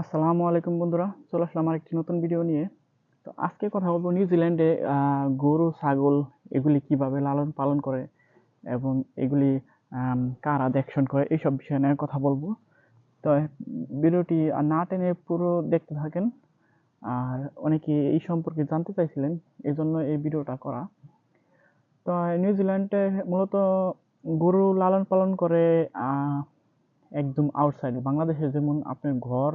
আসসালামু আলাইকুম বন্ধুরা, চলে আসলাম আর একটি নতুন ভিডিও নিয়ে। তো আজকে কথা বলব নিউজিল্যান্ডে গরু, ছাগল, এগুলি কীভাবে লালন পালন করে এবং এগুলি কারা দেখশন করে, এইসব বিষয় নিয়ে কথা বলব। তো ভিডিওটি না টেনে পুরো দেখতে থাকেন। আর অনেকে এই সম্পর্কে জানতে চাইছিলেন এই জন্য এই ভিডিওটা করা। তো নিউজিল্যান্ডে মূলত গরু লালন পালন করে একদম আউটসাইড বাংলাদেশে যেমন আপনার ঘর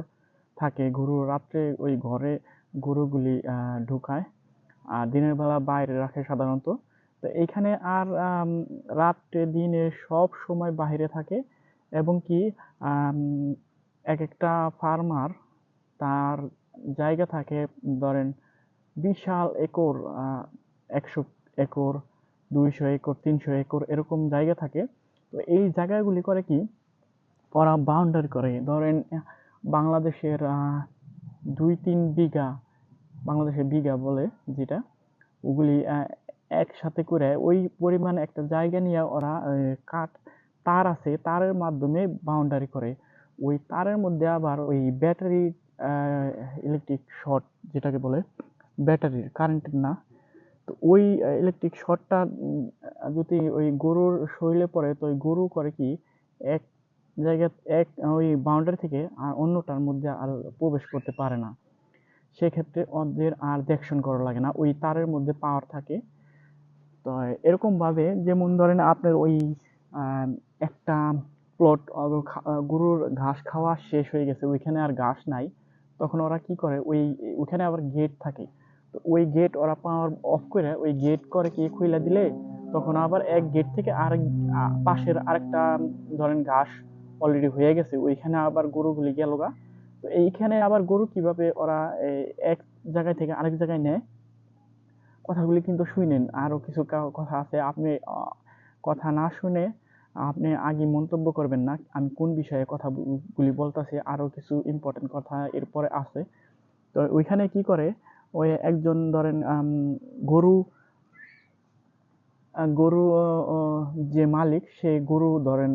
থাকে, গরু রাত্রে ওই ঘরে গরুগুলি ঢুকায়, আর দিনের বেলা বাইরে রাখে সাধারণত। তো এইখানে আর রাত্রে দিনে সব সময় বাইরে থাকে এবং কি এক একটা ফার্মার তার জায়গা থাকে, ধরেন বিশাল একর একশো একর, দুইশো একর, তিনশো একর এরকম জায়গা থাকে। তো এই জায়গাগুলি করে কি, ওরা বাউন্ডারি করে। ধরেন বাংলাদেশের দুই তিন বিঘা, বাংলাদেশের বিঘা বলে যেটা, ওগুলি একসাথে করে ওই পরিমাণ একটা জায়গা নিয়ে ওরা কাঠ, তার আছে, তারের মাধ্যমে বাউন্ডারি করে। ওই তারের মধ্যে আবার ওই ব্যাটারি ইলেকট্রিক শর্ট যেটাকে বলে ব্যাটারির কারেন্টের না, তো ওই ইলেকট্রিক শর্টটা যদি ওই গরুর শরীরে পড়ে, তো ওই গরু করে কি, এক জায়গা এক ওই বাউন্ডারি থেকে আর অন্যটার মধ্যে আর প্রবেশ করতে পারে না। সেক্ষেত্রে ওদের আর দেখশন করা লাগে না। ওই তারের মধ্যে পাওয়ার থাকে। তো এরকম ভাবে যেমন ধরেন আপনার ওই আহ, একটা প্লট গরুর ঘাস খাওয়া শেষ হয়ে গেছে ওইখানে আর ঘাস নাই। তখন ওরা কি করে? ওই ওইখানে আবার গেট থাকে। তো ওই গেট ওরা পাওয়ার অফ করে ওই গেট করে কি খুইলা দিলে? তখন আবার এক গেট থেকে আরেক পাশের আরেকটা ধরেন ঘাস অলরেডি হয়ে গেছে, ওইখানে আবার গরুগুলি গেল গা। তো এইখানে আবার গরু কীভাবে ওরা এক জায়গায় থেকে আরেক জায়গায় নেয়? কথাগুলি কিন্তু শুনেন আরও কিছু কথা আছে। আপনি কথা না শুনে আপনি আগে মন্তব্য করবেন না। আমি কোন বিষয়ে কথাগুলি বলতেছি আরও কিছু ইম্পর্টেন্ট কথা এরপরে আছে। তো ওইখানে কি করে, ওই একজন ধরেন গরু গরু যে মালিক, সে গরু ধরেন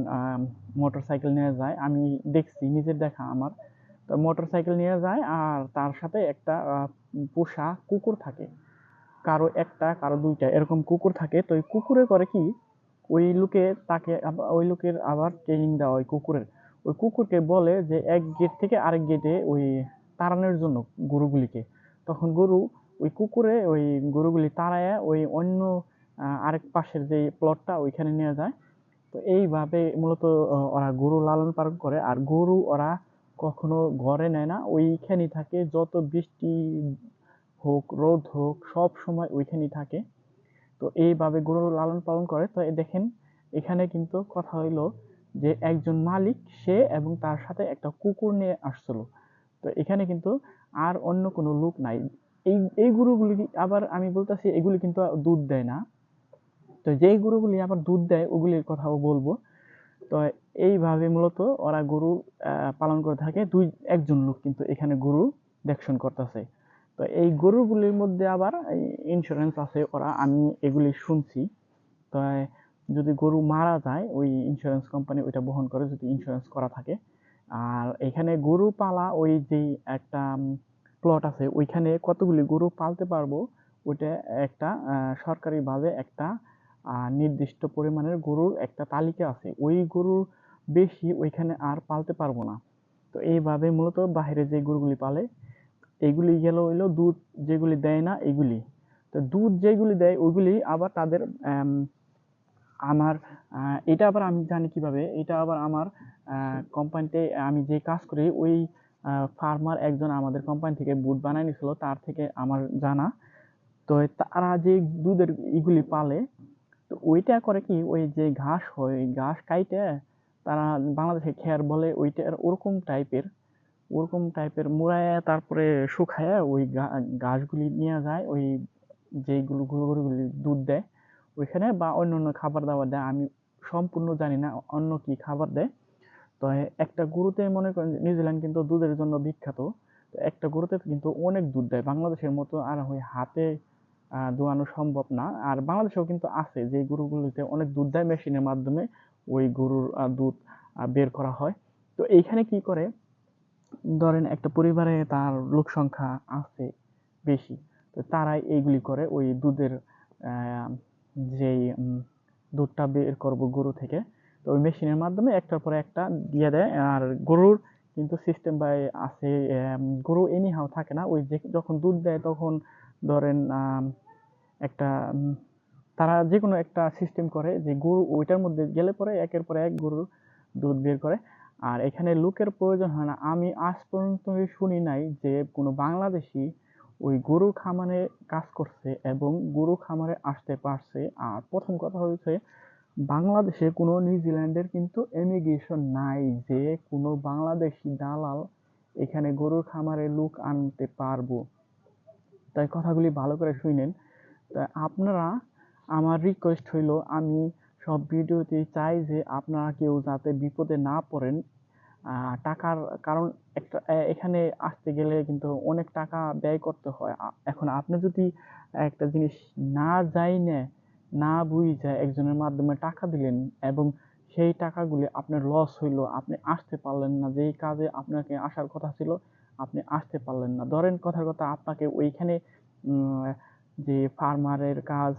মোটর সাইকেল নিয়ে যায়। আমি দেখছি, নিজের দেখা আমার। তো মোটর সাইকেল নিয়ে যায় আর তার সাথে একটা পোষা কুকুর থাকে। কারও একটা, কারও দুইটা, এরকম কুকুর থাকে। তো ওই কুকুরে করে কি, ওই লোকে তাকে ওই লোকের আবার ট্রেনিং দেওয়া ওই কুকুরের। ওই কুকুরকে বলে যে, এক গেট থেকে আরেক গেটে ওই তাড়ানোর জন্য গরুগুলিকে। তখন গরু ওই কুকুরে ওই গরুগুলি তাড়ায় ওই অন্য আরেক পাশের যে প্লটটা ওইখানে নিয়ে যায়। তো এইভাবে মূলত ওরা গরু লালন পালন করে। আর গরু ওরা কখনো ঘরে নেয় না। ওইখানেই থাকে। যত বৃষ্টি হোক, রোদ হোক, সব সময় ওইখানেই থাকে। তো এইভাবে গরু লালন পালন করে। তো দেখেন, এখানে কিন্তু কথা হইল যে একজন মালিক, সে এবং তার সাথে একটা কুকুর নিয়ে আসছিল। তো এখানে কিন্তু আর অন্য কোনো লোক নাই। এই এই গরুগুলি আবার আমি বলতেছি, এগুলি কিন্তু দুধ দেয় না। তো যেই গরুগুলি আবার দুধ দেয়, ওগুলির কথাও বলব। তো এইভাবে মূলত ওরা গরু পালন করে থাকে। দুই, একজন লোক কিন্তু এখানে গরু দেখশন করতেছে। তো এই গরুগুলির মধ্যে আবার ইন্স্যুরেন্স আছে, ওরা আমি এগুলি শুনছি। তো যদি গরু মারা যায়, ওই ইন্স্যুরেন্স কোম্পানি ওইটা বহন করে যদি ইন্স্যুরেন্স করা থাকে। আর এখানে গরু পালা, ওই যে একটা প্লট আছে, ওইখানে কতগুলি গরু পালতে পারব, ওইটা একটা সরকারিভাবে একটা নির্দিষ্ট পরিমাণের গরুর একটা তালিকা আছে। ওই গরুর বেশি ওইখানে আর পালতে পারব না। তো এইভাবে মূলত বাইরে যে গরুগুলি পালে, এগুলি গেল হইল দুধ যেগুলি দেয় না, এগুলি। তো দুধ যেগুলি দেয়, ওইগুলি আবার তাদের আমার এটা আবার আমি জানি কীভাবে, এটা আবার আমার কোম্পানিতে আমি যে কাজ করি, ওই ফার্মার একজন আমাদের কোম্পানি থেকে বুট বানাই নিছিল, তার থেকে আমার জানা। তো তারা যে দুধের ইগুলি পালে তো ওইটা করে কি ওই যে ঘাস হয় ওই ঘাস কাইটে তারা বাংলাদেশে খেয়ার বলে ওইটা ওরকম টাইপের ওরকম টাইপের মুড়ায় তারপরে শুকায়, ওই ঘাসগুলি নিয়ে যায়, ওই যেগুলো গরু গরুগুলি দুধ দেয়, ওইখানে বা অন্য অন্য খাবার দাবার দেয়, আমি সম্পূর্ণ জানি না অন্য কি খাবার দেয়। তো একটা গরুতে মনে করেন নিউজিল্যান্ড কিন্তু দুধের জন্য বিখ্যাত একটা গরুতে কিন্তু অনেক দুধ দেয়, বাংলাদেশের মতো আর ওই হাতে দোয়ানো সম্ভব না। আর বাংলাদেশেও কিন্তু আছে যে গরুগুলিতে অনেক দুধ দেয় মেশিনের মাধ্যমে ওই গরুর দুধ বের করা হয়। তো এইখানে কি করে? ধরেন একটা পরিবারে তার লোক সংখ্যা আছে বেশি, তো তারাই এইগুলি করে ওই দুধের যেই দুধটা বের করব গরু থেকে, তো ওই মেশিনের মাধ্যমে একটার পর একটা দিয়ে দেয়। আর গরুর কিন্তু সিস্টেম বাই আছে গরু এনি থাকে না। ওই যখন দুধ দেয় তখন ধরেন একটা তারা যে কোনো একটা সিস্টেম করে যে গরু, ওইটার মধ্যে গেলে পরে একের পর এক গরুর দুধ বের করে। আর এখানে লোকের প্রয়োজন হয় না। আমি আজ পর্যন্ত শুনি নাই যে কোনো বাংলাদেশি ওই গরু খামারে কাজ করছে এবং গরু খামারে আসতে পারছে। আর প্রথম কথা হচ্ছে, বাংলাদেশে কোনো নিউজিল্যান্ডের কিন্তু এমিগ্রেশন নাই যে কোনো বাংলাদেশি দালাল এখানে গরুর খামারে লোক আনতে পারব। তাই কথাগুলি ভালো করে শুনেন তা আপনারা, আমার রিকোয়েস্ট হইল, আমি সব ভিডিওতে চাই যে আপনারা কেউ যাতে বিপদে না পড়েন টাকার কারণ একটা এখানে আসতে গেলে কিন্তু অনেক টাকা ব্যয় করতে হয়। এখন আপনি যদি একটা জিনিস না জাইনে, না বুঝে একজনের মাধ্যমে টাকা দিলেন এবং সেই টাকাগুলি আপনার লস হইল, আপনি আসতে পারলেন না, যেই কাজে আপনাকে আসার কথা ছিল আপনি আসতে পারলেন না। ধরেন কথার কথা, আপনাকে ওইখানে যে ফার্মারের কাজ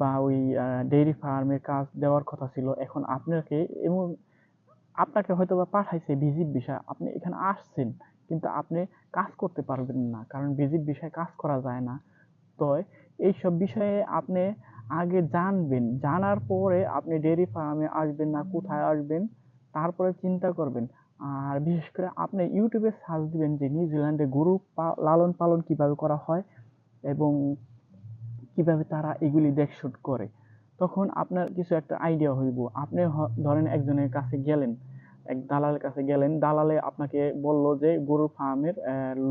বা ওই ডেইরি ফার্মের কাজ দেওয়ার কথা ছিল, এখন আপনাকে এমন, আপনাকে হয়তো বা পাঠাইছে ভিজিট বিষয়, আপনি এখানে আসছেন, কিন্তু আপনি কাজ করতে পারবেন না, কারণ ভিজিট বিষয়ে কাজ করা যায় না। তো এইসব বিষয়ে আপনি আগে জানবেন, জানার পরে আপনি ডেইরি ফার্মে আসবেন না, কোথায় আসবেন, তারপরে চিন্তা করবেন। আর বিশেষ করে আপনি ইউটিউবে সার্চ দিবেন যে নিউজিল্যান্ডে গরু লালন পালন কীভাবে করা হয় এবং কীভাবে তারা এগুলি দেখশুট করে, তখন আপনার কিছু একটা আইডিয়া হইব। আপনি ধরেন একজনের কাছে গেলেন, এক দালালের কাছে গেলেন, দালালে আপনাকে বলল যে গরুর ফার্মের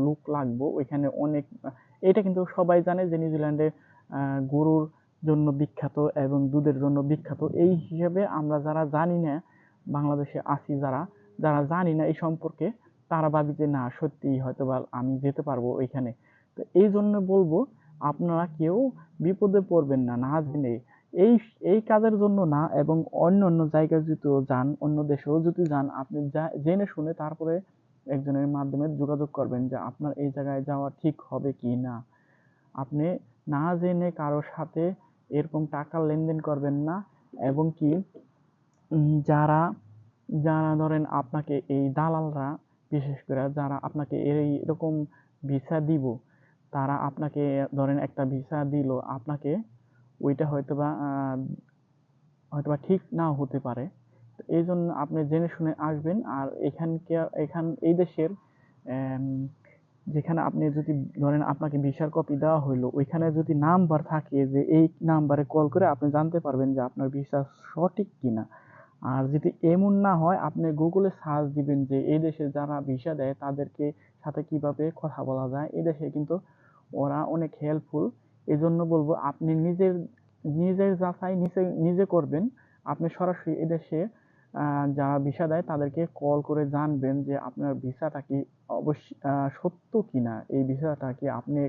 লোক লাগবে, ওইখানে অনেক, এটা কিন্তু সবাই জানে যে নিউজিল্যান্ডে গরুর জন্য বিখ্যাত এবং দুধের জন্য বিখ্যাত। এই হিসেবে আমরা যারা জানি না, বাংলাদেশে আছি যারা যারা জানি না এই সম্পর্কে, তারা ভাবি যে, না সত্যি হয়তো বা আমি যেতে পারব ওইখানে। তো এই জন্য বলব, আপনারা কেউ বিপদে পড়বেন না না জেনে। এই এই কাজের জন্য না, এবং অন্য অন্য জায়গায় যদি যান, অন্য দেশেও যদি যান, আপনি জেনে শুনে তারপরে একজনের মাধ্যমে যোগাযোগ করবেন যে, আপনার এই জায়গায় যাওয়া ঠিক হবে কি না? আপনি না জেনে কারোর সাথে এরকম টাকা লেনদেন করবেন না, এবং কি যারা যারা ধরেন আপনাকে এই দালালরা বিশেষ করে যারা আপনাকে এই এরকম ভিসা দিব তারা আপনাকে ধরেন একটা ভিসা দিল আপনাকে ওইটা হয়তোবা আহ, হয়তোবা ঠিক নাও হতে পারে। এই জন্য আপনি জেনে শুনে আসবেন আর এখানকার এখান এই দেশের যেখানে আপনি যদি ধরেন আপনাকে ভিসার কপি দেওয়া হইল ওইখানে যদি নাম্বার থাকে যে এই নাম্বারে কল করে আপনি জানতে পারবেন যে আপনার ভিসা সঠিক কিনা। আর যদি এমন না হয় আপনি গুগলে সার্চ দিবেন যে এই দেশে যারা ভিসা দেয় তাদেরকে সাথে কীভাবে কথা বলা যায়? এই দেশে কিন্তু ওরা অনেক হেল্পফুল এই জন্য বলব আপনি নিজের নিজের যাচাই নিজে নিজে করবেন। আপনি সরাসরি এদেশে আহ, যারা ভিসা দেয় তাদেরকে কল করে জানবেন যে আপনার ভিসাটা কি অবশ্যই সত্য কিনা? এই ভিসাটা কি আপনি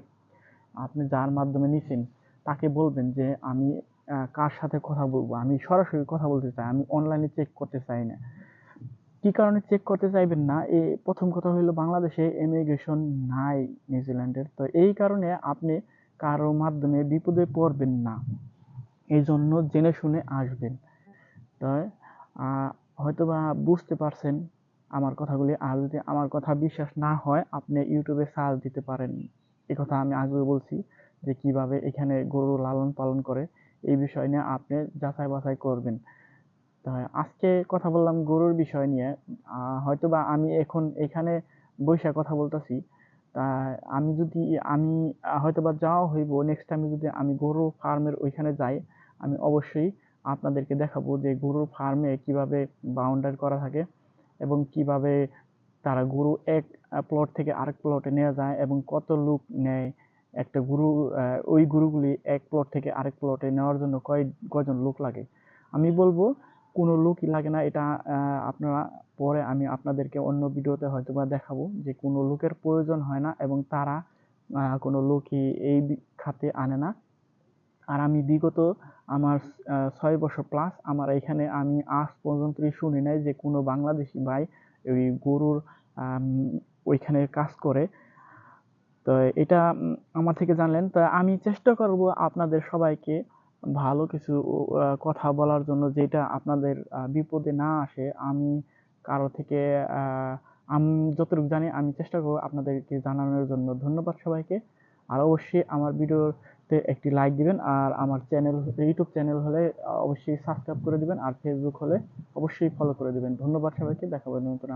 আপনি যার মাধ্যমে নিছেন তাকে বলবেন যে আমি কার সাথে কথা বলব? আমি সরাসরি কথা বলতে চাই আমি অনলাইনে চেক করতে চাই না। কি কারণে চেক করতে চাইবেন না? এই প্রথম কথা হলো বাংলাদেশে ইমিগ্রেশন নাই নিউজিল্যান্ডের। তো এই কারণে আপনি কারও মাধ্যমে বিপদে পড়বেন না। এই জন্য জেনে শুনে আসবেন। তো আহ, হয়তোবা বুঝতে পারছেন আমার কথাগুলি। আর যদি আমার কথা বিশ্বাস না হয় আপনি ইউটিউবে সার্চ দিতে পারেন। এই কথা আমি আগেও বলছি যে কীভাবে এখানে গরু লালন পালন করে। এই বিষয় নিয়ে আপনি যাচাই বাছাই করবেন। আজকে কথা বললাম গরুর বিষয় নিয়ে। হয়তোবা আমি এখন এখানে বৈশা কথা বলতেছি। তা আমি যদি, আমি হয়তোবা যাওয়া হইব নেক্সট টাইম যদি আমি গরু ফার্মের ওইখানে যাই, আমি অবশ্যই আপনাদেরকে দেখাবো যে গরুর ফার্মে কীভাবে বাউন্ডারি করা থাকে এবং কীভাবে তারা গরু এক প্লট থেকে আরেক প্লটে নেওয়া যায় এবং কত লোক নেয়। একটা গরু ওই গরুগুলি এক প্লট থেকে আরেক প্লটে নেওয়ার জন্য কয় কয়জন লোক লাগে? আমি বলব, কোনো লোকই লাগে না। এটা আপনারা পরে আমি আপনাদেরকে অন্য ভিডিওতে হয়তো বা দেখাবো যে কোনো লোকের প্রয়োজন হয় না এবং তারা কোনো লোকই এই খাতে আনে না। আর আমি বিগত আমার ছয় বছর প্লাস আমার এখানে আমি আজ পর্যন্তই শুনি নাই যে কোনো বাংলাদেশি ভাই ওই গরুর ওইখানে কাজ করে। তো এটা আমার থেকে জানলেন। তো আমি চেষ্টা করব আপনাদের সবাইকে ভালো কিছু কথা বলার জন্য যেটা আপনাদের বিপদে না আসে। আমি কারও থেকে আমি যতটুকু জানি আমি চেষ্টা করব আপনাদেরকে জানানোর জন্য। ধন্যবাদ সবাইকে। আর অবশ্যই আমার ভিডিওতে একটি লাইক দিবেন। আর আমার চ্যানেল ইউটিউব চ্যানেল হলে অবশ্যই সাবস্ক্রাইব করে দিবেন। আর ফেসবুক হলে অবশ্যই ফলো করে দিবেন। ধন্যবাদ সবাইকে। দেখা হবে নতুন